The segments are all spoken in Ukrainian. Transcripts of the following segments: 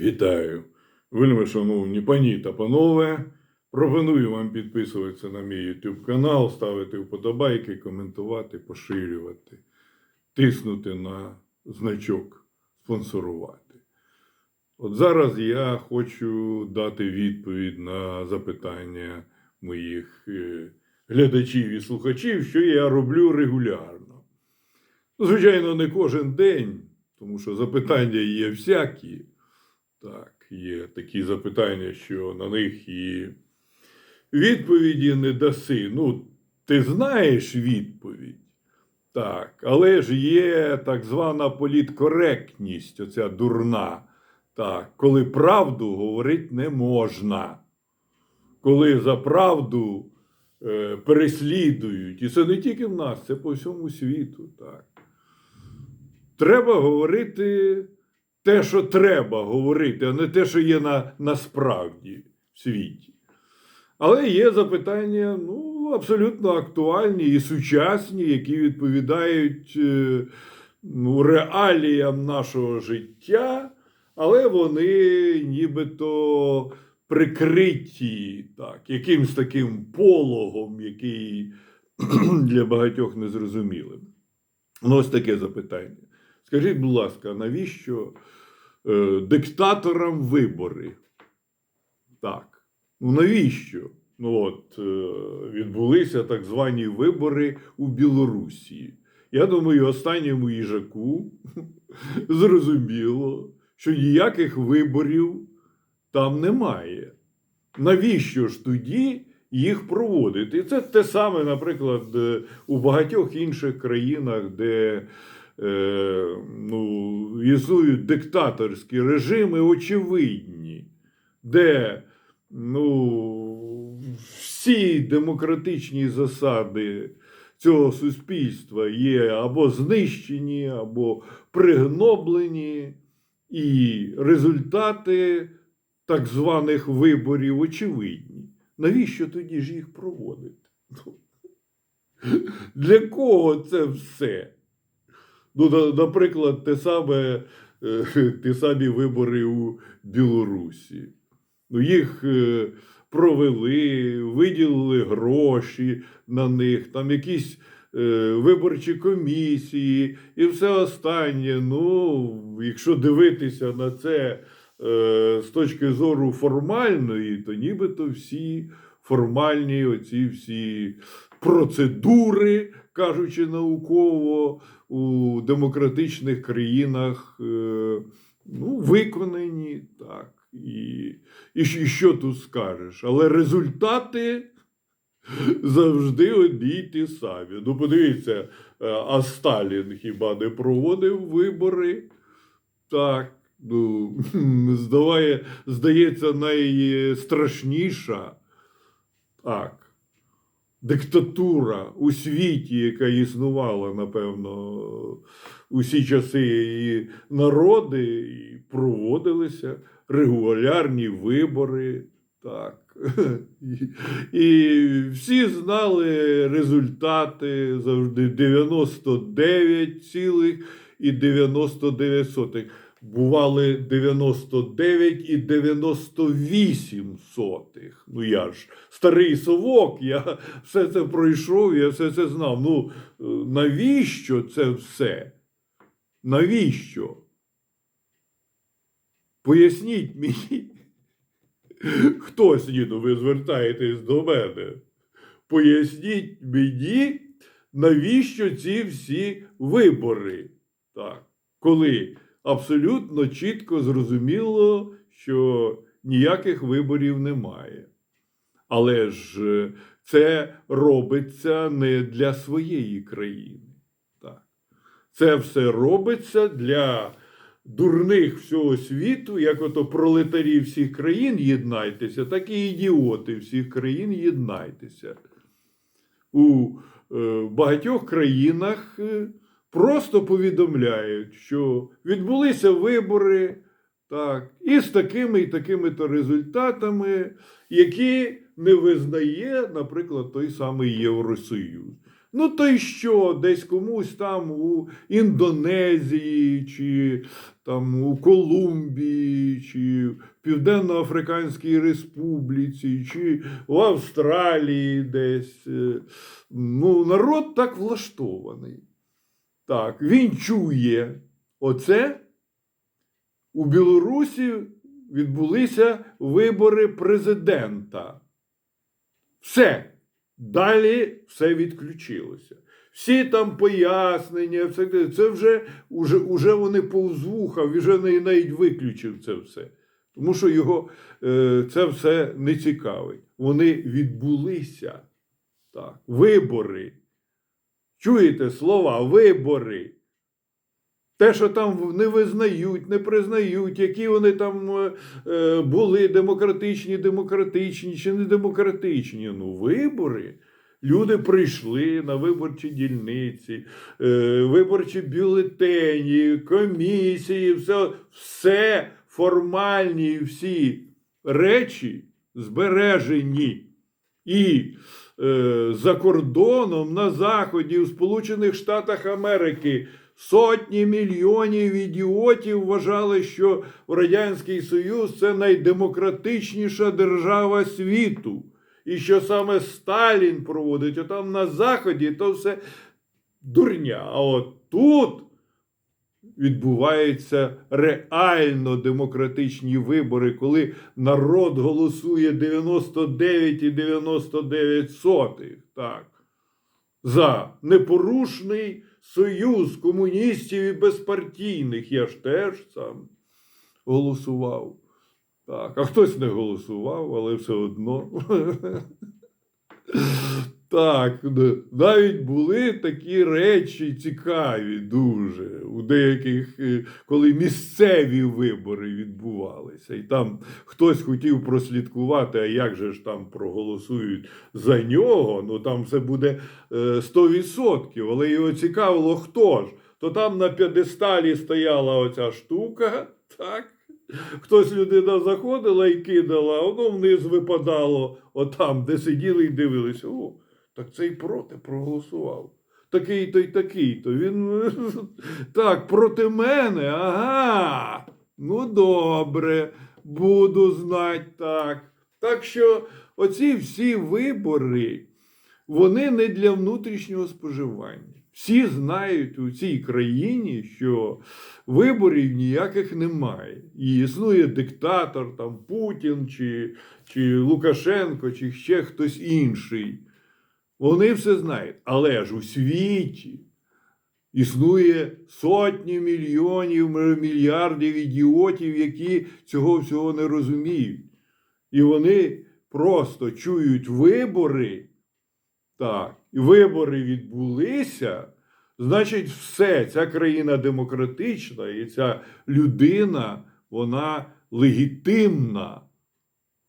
Вітаю! Вельми шановні пані та панове. Пропоную вам підписуватися на мій YouTube канал, ставити вподобайки, коментувати, поширювати, тиснути на значок спонсорувати. От зараз я хочу дати відповідь на запитання моїх е, глядачів і слухачів, що я роблю регулярно. Звичайно, не кожен день, тому що запитання є всякі. Так, є такі запитання, що на них і відповіді не даси. Ну, ти знаєш відповідь. Так, але ж є так звана політкоректність, оця дурна. Так, коли правду говорити не можна. Коли за правду е, переслідують. І це не тільки в нас, це по всьому світу. Так. Треба говорити те, що треба говорити, а не те, що є на, насправді в світі. Але є запитання ну, абсолютно актуальні і сучасні, які відповідають е, ну, реаліям нашого життя, але вони нібито прикриті так, якимсь таким пологом, який для багатьох незрозумілим. Ну, ось таке запитання. Скажіть, будь ласка, навіщо е, диктаторам вибори? Так. Ну навіщо? Ну от е, відбулися так звані вибори у Білорусі. Я думаю, останньому їжаку зрозуміло, що ніяких виборів там немає. Навіщо ж тоді їх проводити? І це те саме, наприклад, е, у багатьох інших країнах, де ну, існують диктаторські режими, очевидні, де ну, всі демократичні засади цього суспільства є або знищені, або пригноблені, і результати так званих виборів очевидні. Навіщо тоді ж їх проводити? Для кого це все? Ну, наприклад, те саме, е, ті самі вибори у Білорусі. Ну, їх е, провели, виділили гроші на них, там якісь е, виборчі комісії і все останнє. Ну, якщо дивитися на це з точки зору формальної, то нібито всі формальні оці всі процедури, кажучи науково, у демократичних країнах е, ну, виконані так. І, і, що тут скажеш? Але результати завжди одні й ті самі. Ну, подивіться, е, а Сталін хіба не проводив вибори? Так. Ну, здаває, здається, найстрашніша так, диктатура у світі, яка існувала, напевно, усі часи і народи, і проводилися регулярні вибори. Так. І, всі знали результати завжди 99,99. Бували 99 і 98 сотих. Ну я ж старий совок, я все це пройшов, я все це знав. Ну е, навіщо це все? Навіщо? Поясніть мені. Хтось, ні, ну ви звертаєтесь до мене. Поясніть мені, навіщо ці всі вибори? Так, коли абсолютно чітко зрозуміло, що ніяких виборів немає. Але ж е, це робиться не для своєї країни. Так. Це все робиться для дурних всього світу, як ото пролетарі всіх країн єднайтеся, так і ідіоти всіх країн єднайтеся. У е, багатьох країнах е, просто повідомляють, що відбулися вибори, так, і з такими і такими то результатами, які не визнає, наприклад, той самий Євросоюз. Ну, то й що, десь комусь там у Індонезії чи там у Колумбії, чи в Південно-Африканській Республіці, чи в Австралії десь. Е, Ну, народ так влаштований. Так, він чує оце. У Білорусі відбулися вибори президента. Все. Далі все відключилося. Всі там пояснення, все це вже, уже, уже вони повз вуха, вже навіть виключив це все. Тому що його е, це все не цікавить. Вони відбулися. Так, вибори. Чуєте слова вибори. Те, що там не визнають, не признають, які вони там е, е, були демократичні, демократичні чи не демократичні. Ну, вибори. Люди прийшли на виборчі дільниці, е, виборчі бюлетені, комісії, все, все формальні всі речі збережені. І за кордоном на Заході, в Сполучених Штатах Америки, сотні мільйонів ідіотів вважали, що Радянський Союз це найдемократичніша держава світу. І що саме Сталін проводить, а там на Заході то все дурня. А от тут відбуваються реально демократичні вибори, коли народ голосує 99,99 так, за непорушний союз комуністів і безпартійних. Я ж теж сам голосував. Так, а хтось не голосував, але все одно. Так, навіть були такі речі цікаві дуже у деяких, е, коли місцеві вибори відбувалися, і там хтось хотів прослідкувати, а як же ж там проголосують за нього, ну там це буде е, 100%, але його цікавило хто ж. То там на п'єдесталі стояла оця штука, так? Хтось людина заходила і кидала, а воно вниз випадало, отам, де сиділи і дивилися. О, так цей проти проголосував. Такий-то й такий-то. Він так, проти мене. Ага. Ну, добре, буду знати так. Так що оці всі вибори, вони не для внутрішнього споживання. Всі знають у цій країні, що виборів ніяких немає. І існує диктатор, там Путін чи, чи Лукашенко, чи ще хтось інший. Вони все знають. Але ж у світі існує сотні мільйонів, мільярдів ідіотів, які цього всього не розуміють. І вони просто чують вибори. Так, і вибори відбулися. Значить, все, ця країна демократична, і ця людина, вона легітимна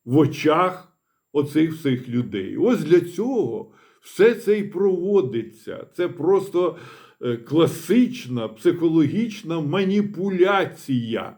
в очах оцих всіх людей. Ось для цього все це і проводиться. Це просто е, класична психологічна маніпуляція.